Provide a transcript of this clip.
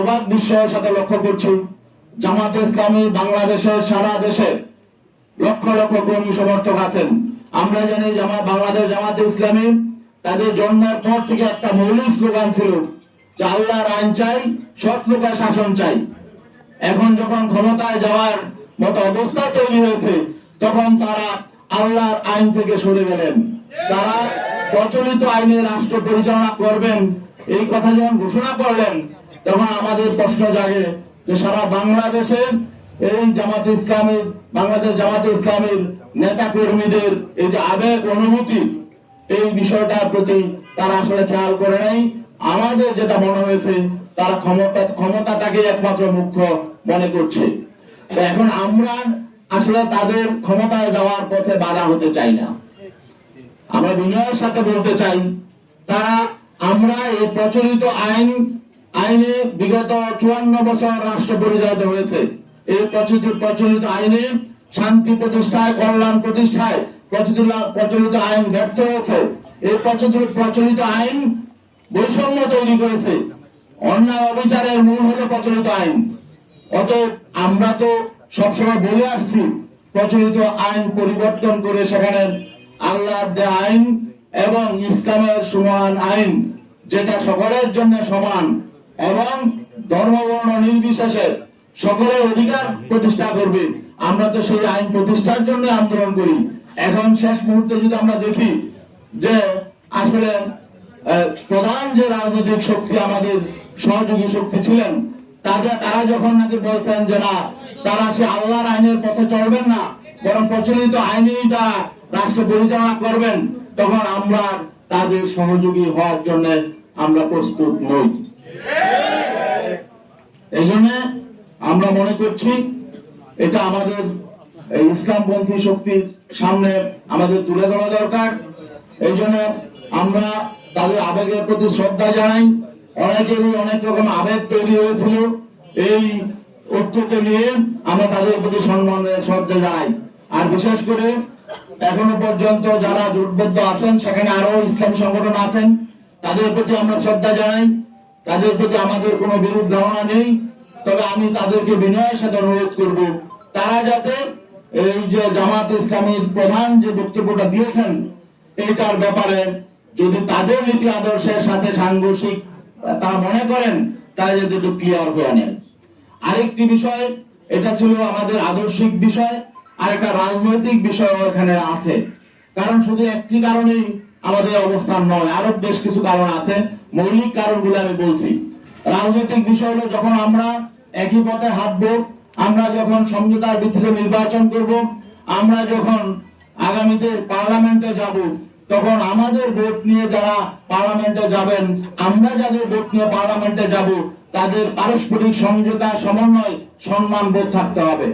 অবাক বিস্ময়ের সাথে লক্ষ্য করছি। জামাত ইসলামী বাংলাদেশের সারা দেশে লক্ষ লক্ষ কর্মী সমর্থক আছেন। আমরা জানি জামাত বাংলাদেশ জামাত ইসলামী তাদের জন্মের পর থেকে একটা মৌলিক স্লোগান ছিল যে আল্লাহর আইন চাই, সৎ লোকের শাসন চাই। এখন যখন ক্ষমতায় যাওয়ার মতো অবস্থা তৈরি হয়েছে, তখন তারা আল্লাহর আইন থেকে সরে গেলেন। তারা প্রচলিত আইনে রাষ্ট্র পরিচালনা করবেন, এই কথা যখন ঘোষণা করলেন তখন আমাদের প্রশ্ন জাগে যে সারা বাংলাদেশে এই জামাত ইসলামের, বাংলাদেশ জামাত ইসলামের নেতা কর্মীদের এই যে আবেগ, অনুভূতি, এই বিষয়টার প্রতি তারা আসলে খেয়াল করে নাই আমাদের যেটা মনে হয়েছে, তারা ক্ষমতা ক্ষমতাটাকে একমাত্র মুখ্য মনে করছে। তো এখন আমরা আসলে তাদের ক্ষমতায় যাওয়ার পথে বাধা হতে চাই না। আমরা বিনয়ের সাথে বলতে চাই, তারা, আমরা এই প্রচলিত আইন আইনে বিগত চুয়ান্ন বছর রাষ্ট্র পরিচালিত হয়েছে। এই প্রচলিত প্রচলিত আইনে শান্তি প্রতিষ্ঠায়, কল্যাণ প্রতিষ্ঠায় প্রচলিত প্রচলিত আইন ব্যর্থ হয়েছে। এই প্রচলিত প্রচলিত আইন বৈষম্য তৈরি করেছে। অন্যায় অবিচারের মূল হলো প্রচলিত আইন। অতএব আমরা তো সবসময় বলে আসছি, প্রচলিত আইন পরিবর্তন করে সেখানে আল্লাহর দেয়া আইন এবং ইসলামের সমান আইন, যেটা সকলের জন্য সমান এবং ধর্মবর্ণ নির্বিশেষে সকলের অধিকার প্রতিষ্ঠা করবে। আমরা তো সেই আইন প্রতিষ্ঠার জন্য আন্দোলন করি। এখন শেষ মুহূর্তে যদি আমরা দেখি যে আসলে প্রধান যে রাজনৈতিক শক্তি আমাদের সহযোগী শক্তি ছিলেন, তাদের, তারা যখন নাকি বলছেন যে না, তারা সে আল্লাহর আইনের পথে চলবেন না, বরং প্রচলিত আইনেই তারা রাষ্ট্র পরিচালনা করবেন, তখন আমরা তাদের সহযোগী হওয়ার জন্য আমরা প্রস্তুত নই। এই আমরা মনে করছি এটা আমাদের ইসলামপন্থী শক্তির সামনে আমাদের তুলে ধরা দরকার। এই আমরা তাদের আবেগের প্রতি শ্রদ্ধা জানাই। অনেকেরই অনেক রকম আবেগ তৈরি হয়েছিল। এই ঐক্যকে নিয়ে আমরা তাদের প্রতি সম্মান শ্রদ্ধা জানাই। আর বিশেষ করে এখনও পর্যন্ত যারা জোটবদ্ধ আছেন, সেখানে আরও ইসলাম সংগঠন আছেন, তাদের প্রতি আমরা শ্রদ্ধা জানাই। তাদের প্রতি আমাদের কোনো বিরূপ ধারণা নেই, তবে আমি তাদেরকে বিনয়ের সাথে অনুরোধ করব। তারা যাতে এই যে জামাত ইসলামীর প্রধান যে বক্তব্যটা দিয়েছেন, এইটার ব্যাপারে যদি তাদের নীতি আদর্শের সাথে সাংঘর্ষিক তারা মনে করেন, তারা যাতে একটু ক্লিয়ার হয়ে নেন। আরেকটি বিষয়, এটা ছিল আমাদের আদর্শিক বিষয়, আর একটা রাজনৈতিক বিষয় এখানে আছে। কারণ শুধু একটি কারণেই আমাদের অবস্থান নয় আরও বেশ কিছু কারণ আছে। মৌলিক কারণগুলো আমি বলছি। রাজনৈতিক বিষয় হলো যখন আমরা একই পথে হাঁটবো, আমরা যখন সমঝোতার ভিত্তিতে নির্বাচন করব, আমরা যখন আগামীতে পার্লামেন্টে যাব, তখন আমাদের ভোট নিয়ে যারা পার্লামেন্টে যাবেন, আমরা যাদের ভোট নিয়ে পার্লামেন্টে যাব, তাদের পারস্পরিক সমঝোতা, সমন্বয়, সম্মান বোধ থাকতে হবে।